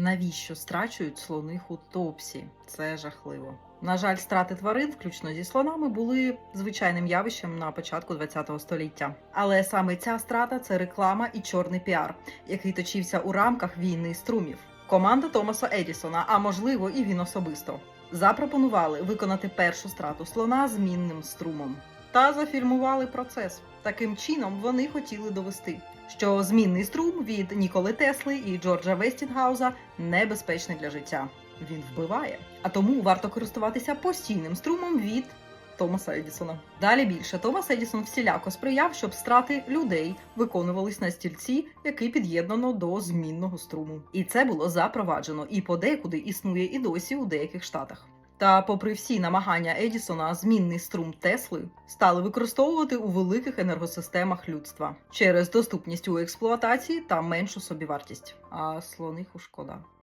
Навіщо страчують слоних у топсі? Це жахливо. На жаль, страти тварин, включно зі слонами, були звичайним явищем на початку ХХ століття. Але саме ця страта це реклама і чорний піар, який точився у рамках війни струмів. Команда Томаса Едісона, а можливо, і він особисто, запропонували виконати першу страту слона змінним струмом та зафільмували процес. Таким чином вони хотіли довести, що змінний струм від Ніколи Тесли і Джорджа Вестінгауза небезпечний для життя. Він вбиває, а тому варто користуватися постійним струмом від Томаса Едісона. Далі більше Томас Едісон всіляко сприяв, щоб страти людей виконувались на стільці, який під'єднано до змінного струму. І це було запроваджено і подекуди існує і досі у деяких штатах. Та, попри всі намагання Едісона, змінний струм Тесли стали використовувати у великих енергосистемах людства через доступність у експлуатації та меншу собівартість. А слониху шкода.